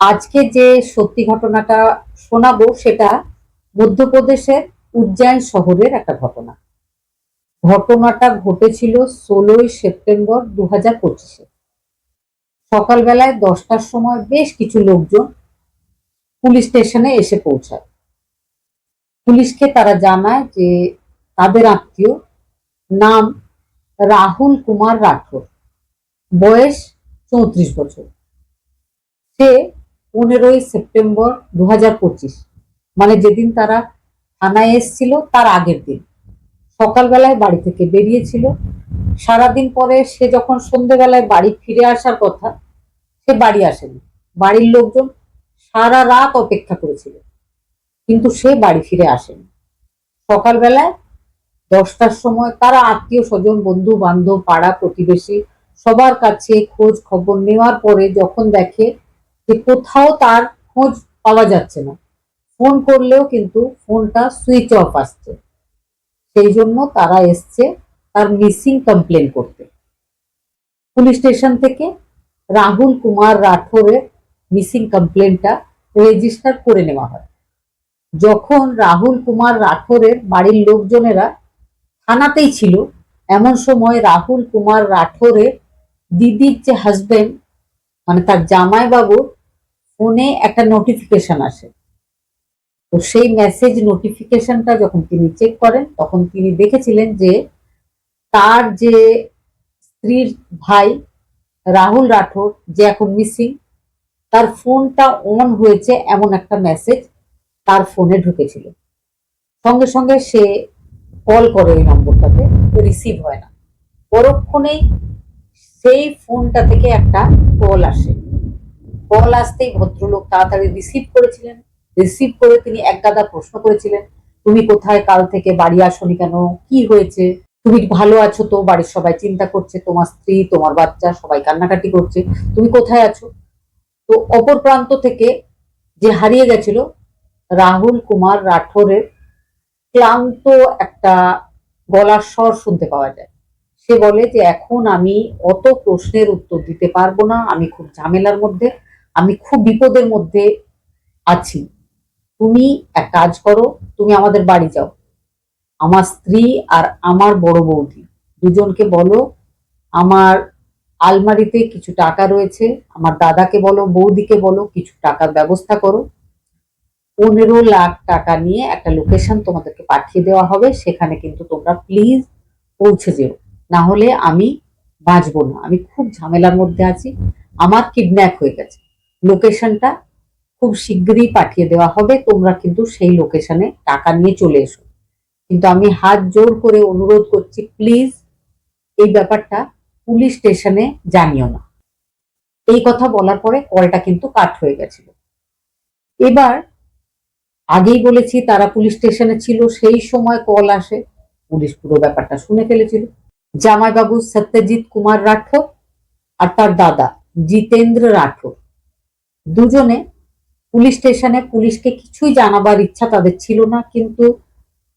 আজকে যে সত্যি ঘটনাটা শোনাবো সেটা মধ্যপ্রদেশের উজ্জয়ন শহরের একটা ঘটনা। ঘটনাটা ঘটেছিল ষোলোই সেপ্টেম্বর দু হাজার পঁচিশে। সকালবেলায় দশটার সময় বেশ কিছু লোকজন পুলিশ স্টেশনে এসে পৌঁছায়। পুলিশকে তারা জানায় যে তাদের আত্মীয় নাম রাহুল কুমার রাঠোর। বয়স চৌত্রিশ বছর। সে পনেরোই সেপ্টেম্বর দু হাজার পঁচিশ। মানে যেদিন তারা থানায় এসেছিল, তার আগের দিন। সকালবেলায় বাড়ি থেকে বেরিয়েছিল। সারাদিন পরে সে যখন সন্ধেবেলায় বাড়ি ফিরে আসার কথা, সে বাড়ি আসেনি। বাড়ির লোকজন সারা রাত অপেক্ষা করেছিল। কিন্তু সে বাড়ি ফিরে আসেনি। সকালবেলায় দশটার সময় তারা আত্মীয় স্বজন, বন্ধু বান্ধব, পাড়া প্রতিবেশী সবার কাছে খোঁজ খবর নেওয়ার পরে যখন দেখে যে কোথাও তার খোঁজ পাওয়া যাচ্ছে না। ফোন করলেও কিন্তু ফোনটা সুইচ অফ আসছে। সেই জন্য তারা এসছে তার মিসিং কমপ্লেন করতে। পুলিশ স্টেশন থেকে রাহুল কুমার রাঠোরের মিসিং কমপ্লেনটা রেজিস্টার করে নেওয়া হয়। যখন রাহুল কুমার রাঠোরের বাড়ির লোকজনেরা থানাতেই ছিল, এমন সময় রাহুল কুমার রাঠোরের দিদির যে হাজবেন্ড মানে তার জামাইবাবুর ফোনে একটা নোটিফিকেশন আসে। তো সেই মেসেজ নোটিফিকেশনটা যখন তিনি চেক করেন, তখন তিনি দেখেছিলেন যে তার যে স্ত্রীর ভাই রাহুল রাঠোর যে এখন মিসিং তার ফোনটা অন হয়েছে এমন একটা মেসেজ তার ফোনে ঢুকেছিল। সঙ্গে সঙ্গে সে কল করে ওই নম্বরটাতে রিসিভ হয় না। পরক্ষণেই সেই ফোনটা থেকে একটা কল আসে। কল আসতেই ভদ্রলোক তাড়াতাড়ি রিসিভ করেছিলেন। রিসিভ করে তিনি এক গাদা প্রশ্ন করেছিলেন, তুমি কোথায়? কাল থেকে বাড়ি আসনি কেন? কি হয়েছে? তুমি ভালো আছো তো? বাড়ির সবাই চিন্তা করছে, তোমার স্ত্রী, তোমার বাচ্চা সবাই কান্নাকাটি করছে, তুমি কোথায় আছো? তো অপর প্রান্ত থেকে যে হারিয়ে গেছিল, রাহুল কুমার রাঠোরের ক্লান্ত একটা গলার স্বর শুনতে পাওয়া যায়। সে বলে যে, এখন আমি অত প্রশ্নের উত্তর দিতে পারব না, আমি খুব ঝামেলার মধ্যে। আমি খুব বিপদের মধ্যে আছি। তুমি এক কাজ করো, তুমি আমাদের বাড়ি যাও। আমার স্ত্রী আর আমার বড় বৌদি, দুজনকে বলো, আমার আলমারিতে কিছু টাকা রয়েছে, আমার দাদাকে বলো, বৌদিকে বলো, কিছু টাকার ব্যবস্থা করো। পনেরো লাখ টাকা নিয়ে একটা লোকেশন তোমাদেরকে পাঠিয়ে দেওয়া হবে, সেখানে কিন্তু তোমরা প্লিজ পৌঁছে যেও। না হলে আমি বাঁচবো না। আমি খুব ঝামেলার মধ্যে আছি। আমার কিডন্যাপ হয়ে গেছে। লোকেশনটা খুব শীঘ্রই পাঠিয়ে দেওয়া হবে। তোমরা কিন্তু সেই লোকেশনে টাকা নিয়ে চলে এসো। কিন্তু আমি হাত জোর করে অনুরোধ করছি, প্লিজ এই ব্যাপারটা পুলিশ স্টেশনে জানিও না। এই কথা বলার পরে কলটা কিন্তু কাট হয়ে গেছিল। এবার আগেই বলেছি, তারা পুলিশ স্টেশনে ছিল, সেই সময় কল আসে। পুলিশ পুরো ব্যাপারটা শুনে ফেলেছিল। জামাইবাবু সত্যজিৎ কুমার রাঠোর আর তার দাদা জিতেন্দ্র রাঠোর। দুজনে পুলিশ স্টেশনে পুলিশকে কিছুই জানাবার ইচ্ছা তাদের ছিল না, কিন্তু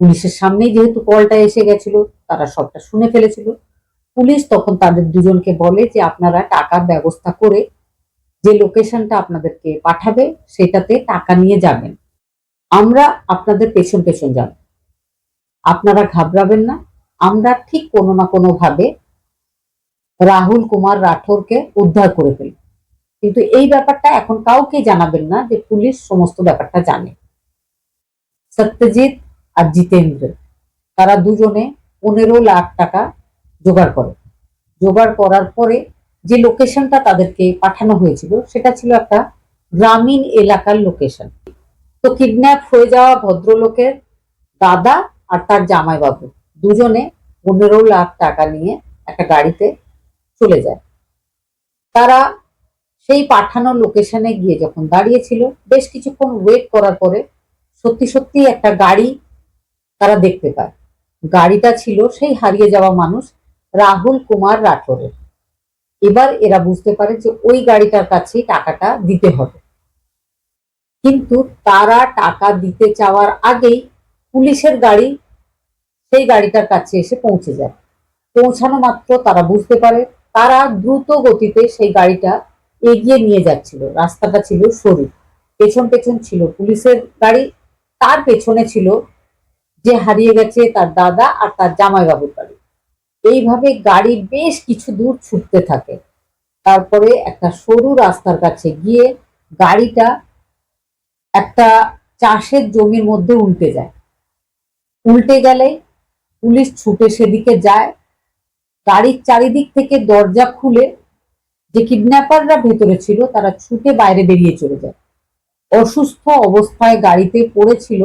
পুলিশের সামনেই যেহেতু কলটা এসে গেছিল, তারা সবটা শুনে ফেলেছিল। পুলিশ তখন তাদের দুজনকে বলে যে, আপনারা টাকার ব্যবস্থা করে যে লোকেশনটা আপনাদেরকে পাঠাবে, সেটাতে টাকা নিয়ে যাবেন। আমরা আপনাদের পেছন পেছন যাব। আপনারা ঘাবড়াবেন না। আমরা ঠিক কোনো না কোনো ভাবে রাহুল কুমার রাঠোরকে উদ্ধার করে ফেলব। কিন্তু এই ব্যাপারটা এখন কাউকে জানাবেন না যে পুলিশ সমস্ত ব্যাপারটা জানে। সত্যজিৎ আর জিতেন্দ্র, তারা দুজনে পনেরো লাখ টাকা জোগাড় করে। জোগাড় করার পরে যে লোকেশনটা তাদেরকে পাঠানো হয়েছিল, সেটা ছিল একটা গ্রামীণ এলাকার লোকেশন। তো কিডন্যাপ হয়ে যাওয়া ভদ্রলোকের দাদা আর তার জামাইবাবু দুজনে পনেরো লাখ টাকা নিয়ে একটা গাড়িতে চলে যায়। তারা সেই পাঠানো লোকেশনে গিয়ে যখন দাঁড়িয়েছিল, বেশ কিছুক্ষণ ওয়েট করার পরে সত্যি সত্যি একটা গাড়ি তারা দেখতে পায়। গাড়িটা ছিল সেই হারিয়ে যাওয়া মানুষ রাহুল কুমার রাঠোরের। এবার এরা বুঝতে পারে যে ওই গাড়িটার কাছেই টাকাটা দিতে হবে। কিন্তু তারা টাকা দিতে চাওয়ার আগেই পুলিশের গাড়ি সেই গাড়িটার কাছে এসে পৌঁছে যায়। পৌঁছানো মাত্র তারা বুঝতে পারে, তারা দ্রুত গতিতে সেই গাড়িটা এগিয়ে নিয়ে যাচ্ছিল। রাস্তাটা ছিল সরু। পেছন পেছন ছিল পুলিশের গাড়ি। তার পেছনে ছিল যে হারিয়ে গেছে তার দাদা আর তার জামাইবাবুর গাড়ি এইভাবে গাড়ি বেশ কিছু দূর ছুটতে থাকে। তারপরে একটা সরু রাস্তার কাছে গিয়ে গাড়িটা একটা চাষের জমির মধ্যে উল্টে যায়। উল্টে গেলে পুলিশ ছুটে সেদিকে যায়। গাড়ির চারিদিক থেকে দরজা খুলে যে কিডন্যাপাররা ভেতরে ছিল, তারা ছুটে বাইরে বেরিয়ে চলে যায়। অসুস্থ অবস্থায় গাড়িতে পড়েছিল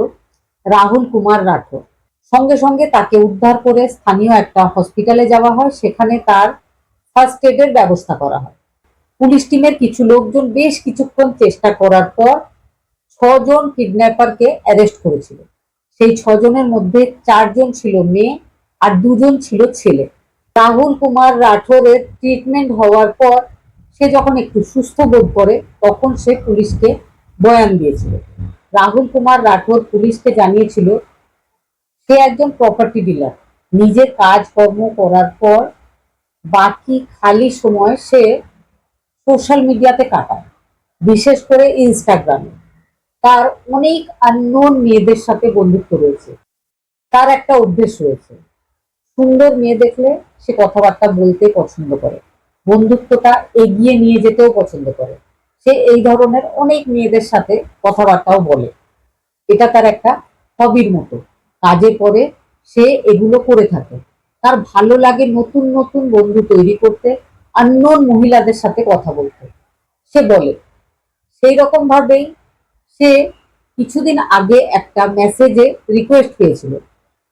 রাহুল কুমার রাঠোর। সঙ্গে সঙ্গে তাকে উদ্ধার করে স্থানীয় একটা হসপিটালে যাওয়া হয়, সেখানে তার ফার্স্ট এডের ব্যবস্থা করা হয়। পুলিশ টিমের কিছু লোকজন বেশ কিছুক্ষণ চেষ্টা করার পর ছজন কিডন্যাপারকে অ্যারেস্ট করেছিল। সেই ছজনের মধ্যে চারজন ছিল মেয়ে আর দুজন ছিল ছেলে। রাহুল কুমার রাঠোরের ট্রিটমেন্ট হওয়ার পর সে যখন একটু সুস্থ বোধ করে, তখন সে পুলিশকে বয়ান দিয়েছিল। রাহুল কুমার রাঠোর পুলিশকে জানিয়েছিল, সে একজন প্রপার্টি ডিলার নিজের কাজকর্ম করার পর বাকি খালি সময় সে সোশ্যাল মিডিয়াতে কাটায়, বিশেষ করে ইনস্টাগ্রামে তার অনেক আননোন মেয়েদের সাথে বন্ধুত্ব রয়েছে। তার একটা অভ্যেস রয়েছে। সুন্দর মেয়ে দেখলে সে কথাবার্তা বলতে পছন্দ করে। বন্ধুত্বটা এগিয়ে নিয়ে যেতেও পছন্দ করে। সে এই ধরনের অনেক মেয়েদের সাথে কথাবার্তাও বলে। এটা তার একটা হবির মতো। কাজে পরে সে এগুলো করে থাকে। তার ভালো লাগে নতুন নতুন বন্ধু তৈরি করতে আননোন মহিলাদের সাথে কথা বলতে। সে বলে, সেই রকম ভাবেই সে কিছুদিন আগে একটা মেসেজে রিকোয়েস্ট পেয়েছিল।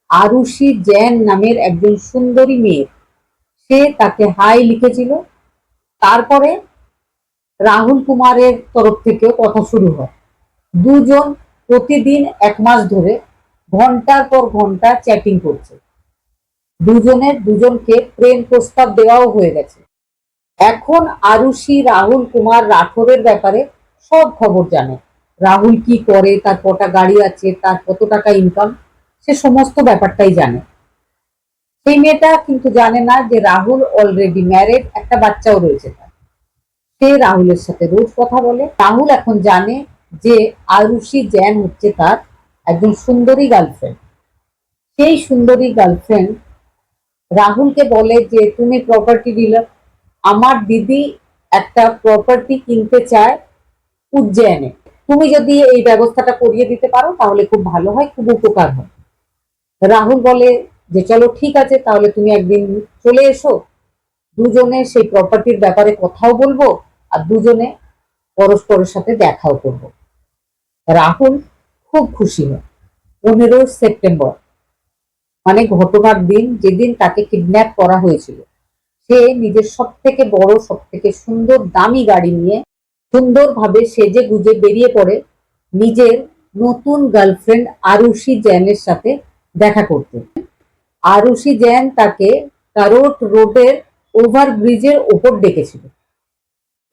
আরুষি জৈন নামের একজন সুন্দরী মেয়ে। সে তাকে হাই লিখেছিল। তারপরে রাহুল কুমারের তরফ থেকেও কথা শুরু হয়। দুজন প্রতিদিন এক মাস ধরে ঘণ্টার পর ঘণ্টা চ্যাটিং করছে। দুজনের, দুজনকে প্রেম প্রস্তাব দেওয়াও হয়ে গেছে। এখন আরুষি রাহুল কুমার, রাঠোরের ব্যাপারে সব খবর জানে। রাহুল কি করে, তার কটা গাড়ি আছে, তার কত টাকা ইনকাম সে সমস্ত ব্যাপারটাই জানে। সেই মেয়েটা কিন্তু জানে না যে রাহুল অলরেডি ম্যারেড একটা বাচ্চাও রয়েছে তার। সে রাহুলের সাথে রোজ কথা বলে। রাহুল এখন জানে যে আরুষি জ্যান হচ্ছে তার একজন সুন্দরী গার্লফ্রেন্ড সেই সুন্দরী গার্লফ্রেন্ড রাহুলকে বলে যে, তুমি প্রপার্টি ডিলার আমার দিদি একটা প্রপার্টি কিনতে চায় উজ্জয়নে। তুমি যদি এই ব্যবস্থাটা করিয়ে দিতে পারো, তাহলে খুব ভালো হয়, খুব উপকার হয়। রাহুল বলে যে চলো ঠিক আছে, তাহলে তুমি একদিন চলে এসো। দুজনে সেই প্রপার্টির ব্যাপারে কথাও বলব আর দুজনে পরস্পরের সাথে দেখাও করব। রাহুল খুব খুশি হয় পনেরো সেপ্টেম্বর মানে ঘটনার দিন যেদিন তাকে কিডন্যাপ করা হয়েছিল, সে নিজের সব থেকে বড় সব থেকে সুন্দর, দামি গাড়ি নিয়ে সুন্দরভাবে সেজে গুজে বেরিয়ে পড়ে নিজের নতুন গার্লফ্রেন্ড আরুষি জ্যানের সাথে দেখা করতে। আরুষি জ্যান তাকে কারোট রোডের ওভার ব্রিজের ওপর ডেকেছিল।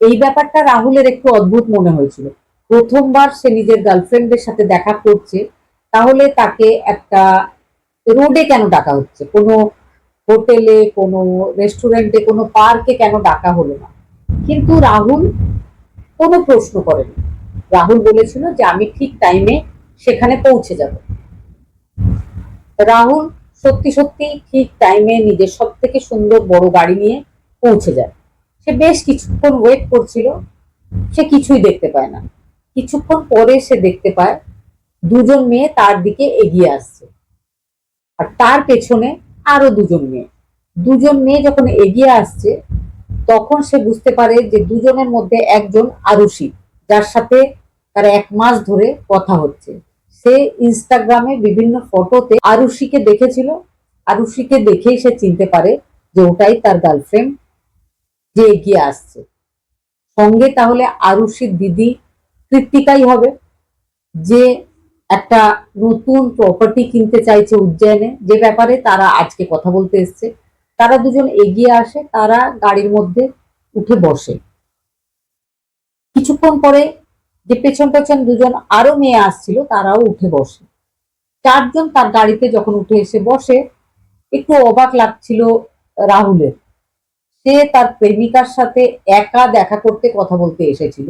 এই ব্যাপারটা রাহুলের একটু অদ্ভুত মনে হয়েছিল। প্রথমবার সে নিজের গার্লফ্রেন্ডের সাথে দেখা করছে, তাহলে তাকে একটা রোডে কেন ডাকা হচ্ছে? কোনো হোটেলে, কোনো রেস্টুরেন্টে, কোনো পার্কে কেন ডাকা হলো না? কিন্তু রাহুল কোনো প্রশ্ন করেনি। রাহুল বলেছিল যে, আমি ঠিক টাইমে সেখানে পৌঁছে যাব। রাহুল সত্যি সত্যি ঠিক টাইমে নিজের সব থেকে সুন্দর বড় গাড়ি নিয়ে পৌঁছে যায়। সে বেশ কিছুক্ষণ ওয়েট করছিল, সে কিছুই দেখতে পায় না। কিছুক্ষণ পরে সে দেখতে পায়, দুজন মেয়ে তার দিকে এগিয়ে আসছে। আর তার পেছনে আরও দুজন মেয়ে। দুজন মেয়ে যখন এগিয়ে আসছে, তখন সে বুঝতে পারে যে দুজনের মধ্যে একজন আরুষি যার সাথে তার এক মাস ধরে কথা হচ্ছে। সে ইনস্টাগ্রামে বিভিন্ন ফটোতে আরুষিকে দেখেছিল। আরুষিকে দেখেই সে চিনতে পারে যে ওটাই তার গার্লফ্রেন্ড যে এগিয়ে আসছে। সঙ্গে তাহলে আরুষির দিদি কৃত্তিকাই হবে, যে একটা নতুন প্রপার্টি কিনতে চাইছে উজ্জয়নে। যে ব্যাপারে তারা আজকে কথা বলতে এসছে। তারা দুজন এগিয়ে আসে, তারা গাড়ির মধ্যে উঠে বসে। কিছুক্ষণ পরে যে পেছন পেছন দুজন আরও মেয়ে আসছিল, তারাও উঠে বসে। চারজন তার গাড়িতে যখন উঠে এসে বসে, একটু অবাক লাগছিল রাহুলের। সে তার প্রেমিকার সাথে একা দেখা করতে কথা বলতে এসেছিল।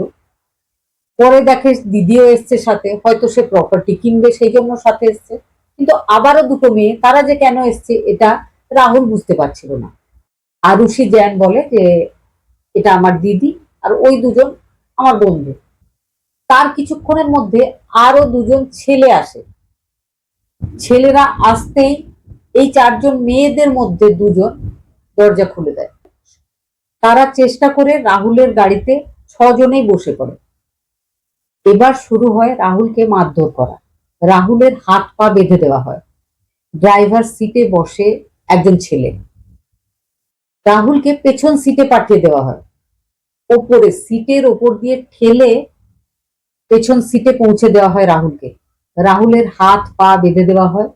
পরে দেখে দিদিও এসছে সাথে, হয়তো সে প্রপার্টি কিনবে, সেই জন্য সাথে এসছে। কিন্তু আবারও দুটো মেয়ে, তারা যে কেন এসছে, এটা রাহুল বুঝতে পারছিল না। আরুষি জ্যান বলে যে, এটা আমার দিদি আর ওই দুজন আমার বন্ধু। তার কিছুক্ষণের মধ্যে আরও দুজন ছেলে আসে। ছেলেরা আসতেই এই চারজন মেয়েদের মধ্যে দুজন দরজা খুলে দেয়। তারা চেষ্টা করে রাহুলের গাড়িতে ছজনেই বসে পড়ে। এবার শুরু হয় রাহুলকে মারধর করা। রাহুলের হাত পা বেঁধে দেওয়া হয়। ড্রাইভার সিটে বসে একজন ছেলে। রাহুলকে পেছন সিটে পাঠিয়ে দেওয়া হয়। ওপরে সিটের ওপর দিয়ে ঠেলে পেছন সিটে পৌঁছে দেওয়া হয় রাহুলকে। রাহুলের হাত পা বেঁধে দেওয়া হয়,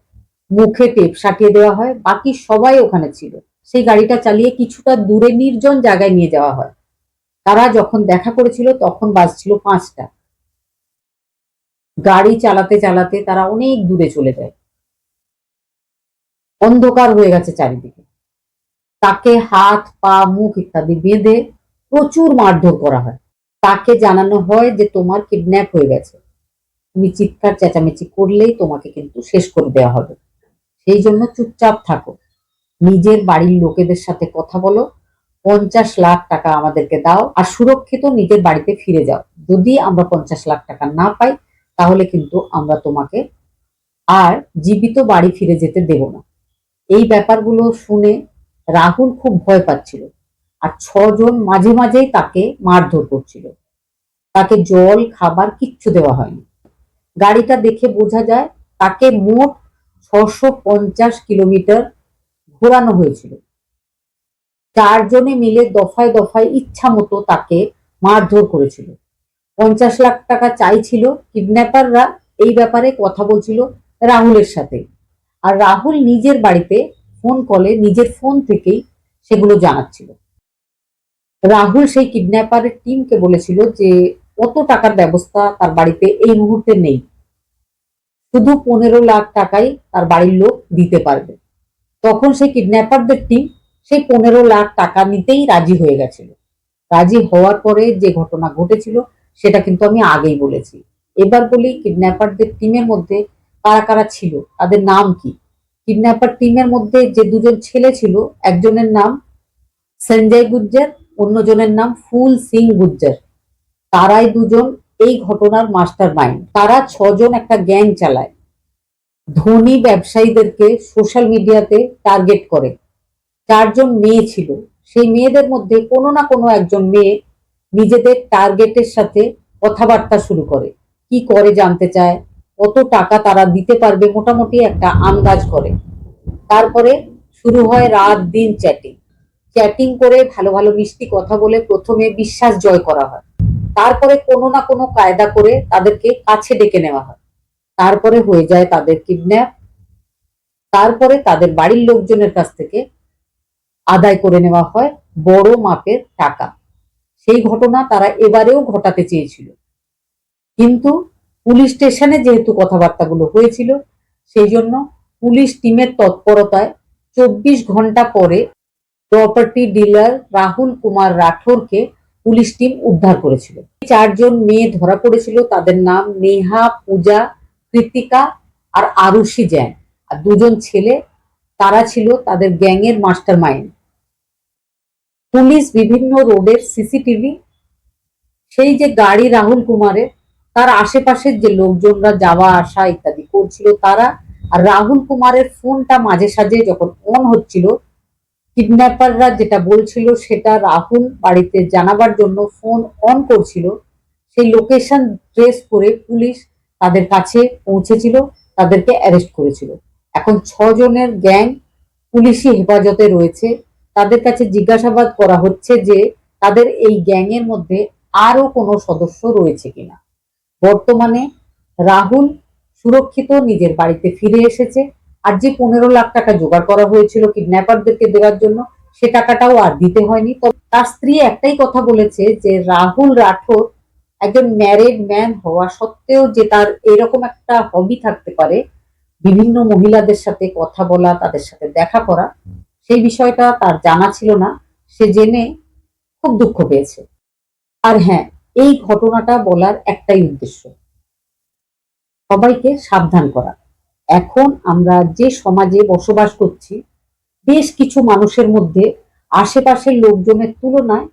মুখে টেপ সাটিয়ে দেওয়া হয়, বাকি সবাই ওখানে ছিল। সেই গাড়িটা চালিয়ে কিছুটা দূরে নির্জন জায়গায় নিয়ে যাওয়া হয়। তারা যখন দেখা করেছিল, তখন বাজছিল পাঁচটা। গাড়ি চালাতে চালাতে তারা অনেক দূরে চলে যায়। অন্ধকার হয়ে গেছে চারিদিকে। তাকে হাত, পা, মুখ ইত্যাদি বেঁধে প্রচুর মারধর করা হয়। তাকে জানানো হয় যে তোমার কিডন্যাপ হয়ে গেছে। তুমি চিৎকার, চেঁচামেচি করলেই তোমাকে কিন্তু শেষ করে দেওয়া হবে। সেই জন্য চুপচাপ থাকো। নিজের বাড়ির লোকেদের সাথে কথা বলো। পঞ্চাশ লাখ টাকা আমাদেরকে দাও আর সুরক্ষিত নিজের বাড়িতে ফিরে যাও। যদি আমরা পঞ্চাশ লাখ টাকা না পাই, তাহলে কিন্তু আমরা তোমাকে আর জীবিত বাড়ি ফিরে যেতে দেব না। এই ব্যাপারগুলো শুনে রাহুল খুব ভয় পাচ্ছিল। আর ছজন মাঝে মাঝেই তাকে মারধর করছিল। তাকে জল, খাবার কিচ্ছু দেওয়া হয়নি। গাড়িটা দেখে বোঝা যায় তাকে মোট ছশো পঞ্চাশ কিলোমিটার ঘোরানো হয়েছিল। চারজনে মিলে দফায় দফায় ইচ্ছা মতো তাকে মারধর করেছিল। পঞ্চাশ লাখ টাকা চাইছিল কিডন্যাপাররা, এই ব্যাপারে কথা বলছিল রাহুলের সাথে। আর রাহুল নিজের বাড়িতে ফোন কলে, নিজের ফোন থেকেই সেগুলো জানাচ্ছিল। রাহুল সেই কিডন্যাপারের টিমকে বলেছিল যে কত টাকার ব্যবস্থা তার বাড়িতে এই মুহূর্তে নেই। শুধু পনেরো লাখ টাকাই তার বাড়ির লোক দিতে পারবে। তখন সেই কিডন্যাপারদের টিম সেই পনেরো লাখ টাকা নিতেই রাজি হয়ে গেছিল। রাজি হওয়ার পরে যে ঘটনা ঘটেছিল, সেটা কিন্তু আমি আগেই বলেছি। এবার বলি কিডন্যাপারদের টিমের মধ্যে কারা কারা ছিল? তাদের নাম কি? কিডন্যাপার টিমের মধ্যে যে দুজন ছেলে ছিল, একজনের নাম সঞ্জয় গুজ্জার অন্যজনের নাম ফুল সিং গুজ্জার। তারাই দুজন এই ঘটনার মাস্টার মাইন্ড তারা ছজন একটা গ্যাং চালায়। ধনী ব্যবসায়ীদেরকে সোশ্যাল মিডিয়াতে টার্গেট করে। চারজন মেয়ে ছিল। সেই মেয়েদের মধ্যে কোনো না কোনো একজন মেয়ে নিজেদের টার্গেটের সাথে কথাবার্তা শুরু করে। কি করে জানতে চায়? কত টাকা তারা দিতে পারবে? মোটামুটি একটা আন্দাজ করে। তারপরে শুরু হয় রাত দিন চ্যাটিং চ্যাটিং করে ভালো ভালো মিষ্টি কথা বলে প্রথমে বিশ্বাস জয় করা হয়। তারপরে কোনো না কোনো কায়দা করে তাদেরকে কাছে ডেকে নেওয়া হয়। তারপরে হয়ে যায় তাদের কিডন্যাপ তারপরে তাদের বাড়ির লোকজনের কাছ থেকে আদায় করে নেওয়া হয় বড় মাপের টাকা। সেই ঘটনা তারা এবারেও ঘটাতে চেয়েছিল। কিন্তু পুলিশ স্টেশনে যেহেতু কথাবার্তাগুলো হয়েছিল, সেই জন্য পুলিশ টিমের তৎপরতায় চব্বিশ ঘণ্টা পরে প্রপার্টি ডিলার রাহুল কুমার রাঠোরকে পুলিশ টিম উদ্ধার করেছিল। চারজন মেয়ে ধরা পড়েছিল, তাদের নাম নেহা, পূজা, কৃতিকা আর আরুষি জ্যান আর দুজন ছেলে, তারা ছিল তাদের গ্যাংয়ের মাস্টার মাইন্ড পুলিশ বিভিন্ন রোডের সিসিটিভি, সেই যে গাড়ি রাহুল কুমারের, তার আশেপাশের যে লোকজনরা যাওয়া আসা ইত্যাদি করছিল তারা, আর রাহুল কুমারের ফোনটা মাঝে সাঝে যখন অন হচ্ছিল কিডন্যাপাররা যেটা বলছিল সেটা রাহুল বাড়িতে জানাবার জন্য ফোন অন করছিল। সেই লোকেশন ট্রেস করে পুলিশ তাদের কাছে পৌঁছেছিল, তাদেরকে অ্যারেস্ট করেছিল। এখন ছজনের গ্যাং পুলিশি হেফাজতে রয়েছে। তাদের কাছে জিজ্ঞাসাবাদ করা হচ্ছে যে তাদের এই গ্যাংয়ের মধ্যে আরও কোনো সদস্য রয়েছে কিনা। বর্তমানে রাহুল সুরক্ষিত নিজের বাড়িতে ফিরে এসেছে। আর যে পনেরো লাখ টাকা জোগাড় করা হয়েছিল কিডন্যাপারদেরকে দেওয়ার জন্য, সে টাকাটাও আর দিতে হয়নি। তবে তার স্ত্রী একটাই কথা বলেছে যে, রাহুল রাঠোর একজন ম্যারেড ম্যান হওয়া সত্ত্বেও যে তার এরকম একটা হবি থাকতে পারে, বিভিন্ন মহিলাদের সাথে কথা বলা, তাদের সাথে দেখা করা, সেই বিষয়টা তার জানা ছিল না। সে জেনে খুব দুঃখ পেয়েছে। আর হ্যাঁ এই ঘটনাটা বলার একটাই উদ্দেশ্য, সবাইকে সাবধান করা। এখন আমরা যে সমাজে বসবাস করছি, বেশ কিছু মানুষের মধ্যে আশেপাশের লোকজনের তুলনায়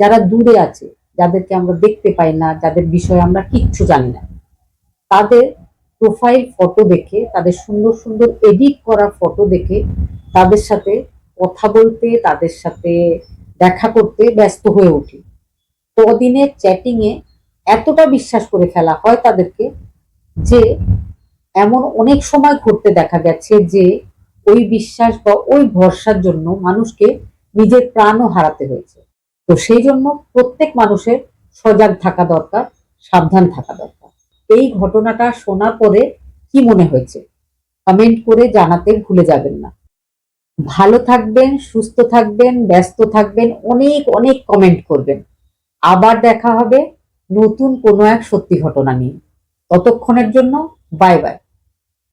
যারা দূরে আছে, যাদেরকে আমরা দেখতে পাই না, যাদের বিষয়ে আমরা কিচ্ছু জানি না, তাদের প্রোফাইল ফটো দেখে, তাদের সুন্দর সুন্দর এডিট করা ফটো দেখে তাদের সাথে কথা বলতে, তাদের সাথে দেখা করতে ব্যস্ত হয়ে উঠি। কদিনের চ্যাটিংয়ে এতটা বিশ্বাস করে ফেলা হয় তাদেরকে যে এমন অনেক সময় ঘটতে দেখা গেছে যে ওই বিশ্বাস বা ওই ভরসার জন্য মানুষকে নিজের প্রাণও হারাতে হয়েছে। তো সেই জন্য প্রত্যেক মানুষের সজাগ থাকা দরকার, সাবধান থাকা দরকার। এই ঘটনাটা শোনার পরে কি মনে হয়েছে? কমেন্ট করে জানাতে ভুলে যাবেন না। ভালো থাকবেন, সুস্থ থাকবেন, ব্যস্ত থাকবেন, অনেক অনেক কমেন্ট করবেন। আবার দেখা হবে নতুন কোনো এক সত্যি ঘটনা নিয়ে। ততক্ষণের জন্য বাই বাই।